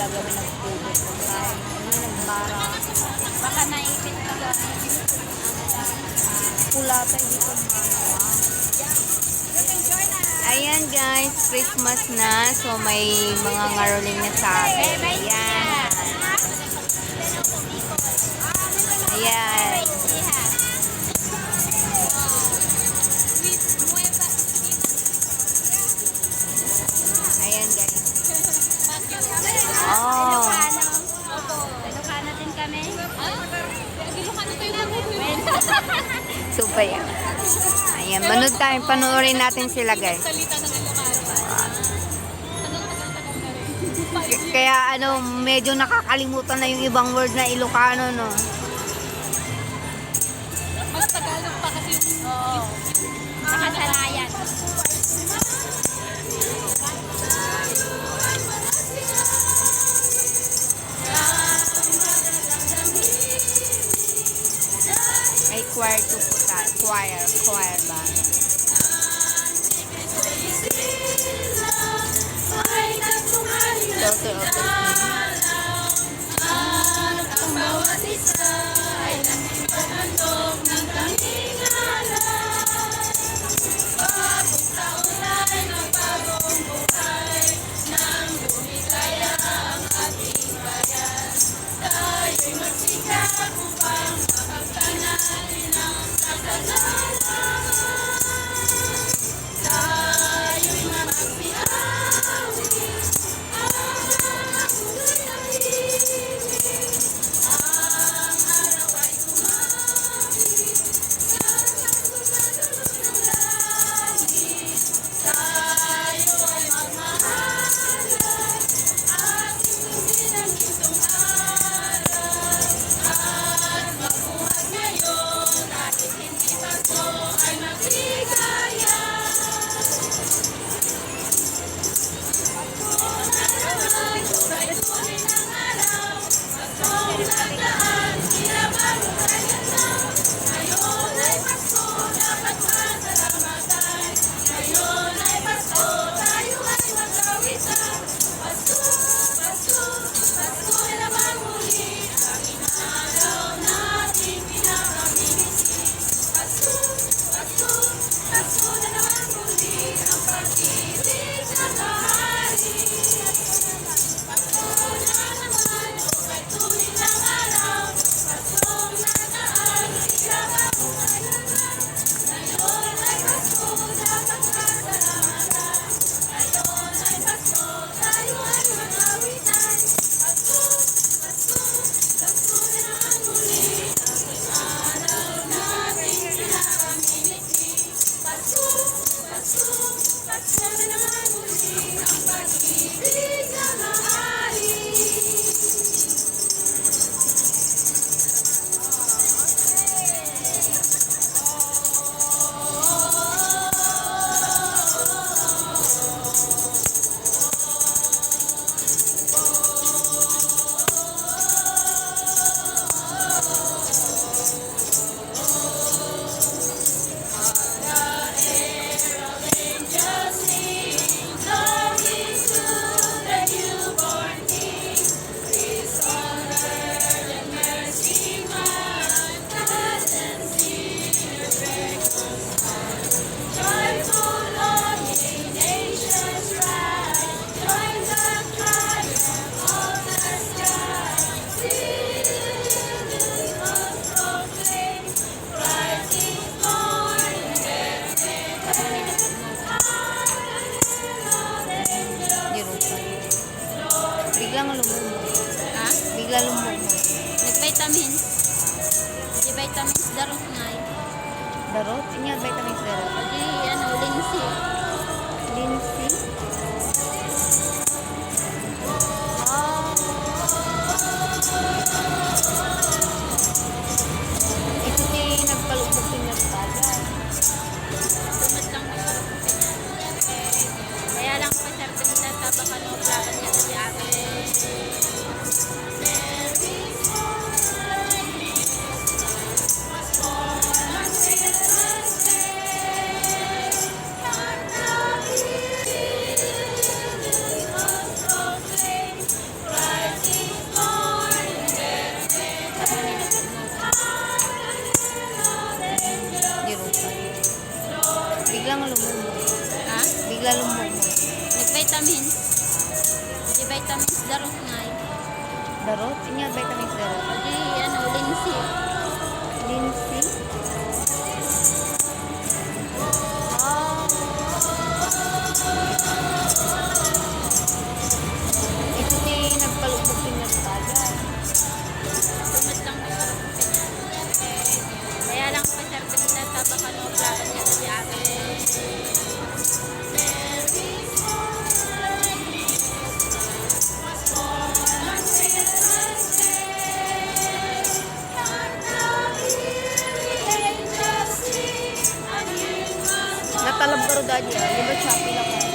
gagawin ng tubig ng kain. Ano ng bara. Baka naipit ka lang. Ah, Kulata, hindi ko Ayan guys, Christmas na. So may mga ngaroling na sa akin. Ayan. Ayan. So pa yan. Ayan, manood tayo. Panoorin natin sila guys. Kaya ano, medyo nakakalimutan na yung ibang word na Ilocano, no? Mas Tagalog pa kasi yung... Oo. Nakasanayan. Choir to. Choir, choir Thank you. Darot? Inya vitamins darot. Di Biglang lumumo. Ha? Bigla lumumo. Nag-vitamins. Di vitamins darot nga eh. Darot? Inya vitamins darot. Di ano, linsi. Linsi? Natalab ka ro dadi ah. Di ba Shopee lang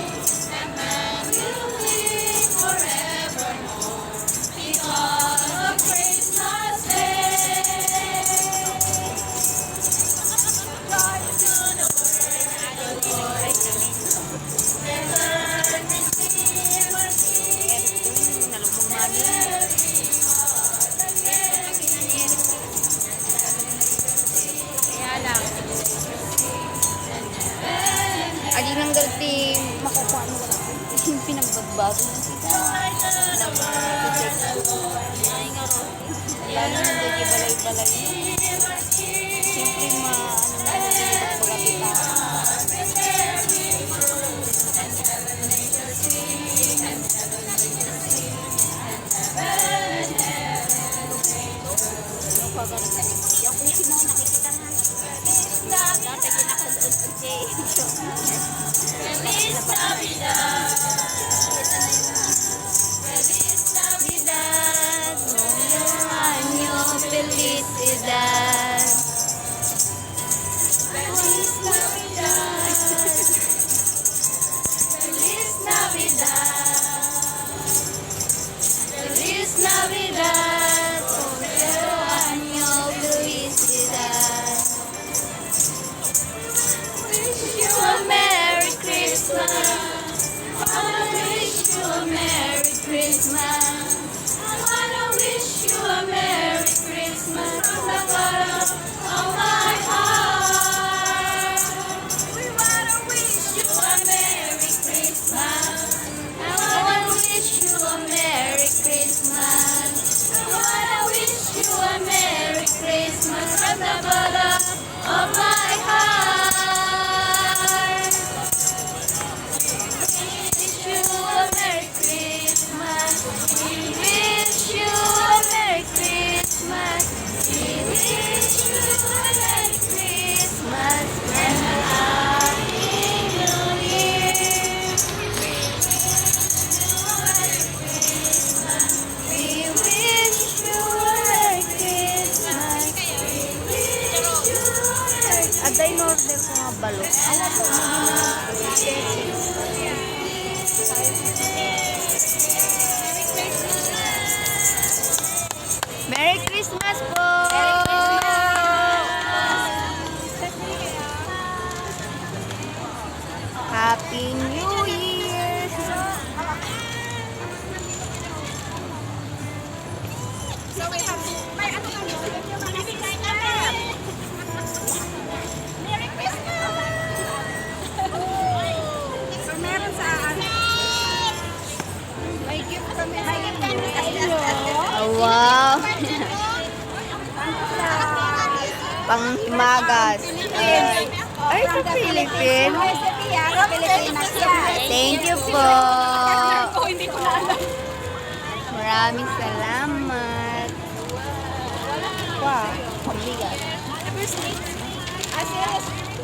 pinagbagbado mo kita. Ay nga ro. Lalo na dati balay-balay. Siyempre ma, ano na, pagkapita. Yung usi mo, nakikita na. Dati kinakulod ko si Feliz Felicidad, Christmas. I wish you a Merry Christmas. Wow! Panghimagas. Ay, sa Philippines. Thank you po. Maraming salamat. Wow, ang bigat.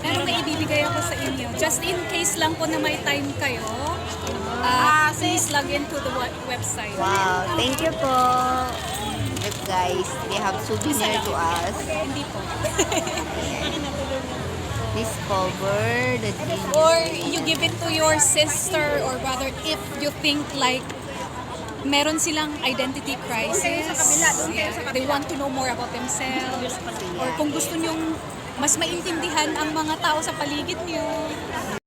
Meron may ibibigay ako sa inyo. Just in case lang po na may time kayo, uh, please log into the we- website. Wow, thank you po. Look guys, they have souvenir to us. Hindi po. Discover the dream. Or you give it to your sister or brother if you think like meron silang identity crisis. They want to know more about themselves. Or kung gusto nyong mas maintindihan ang mga tao sa paligid nyo.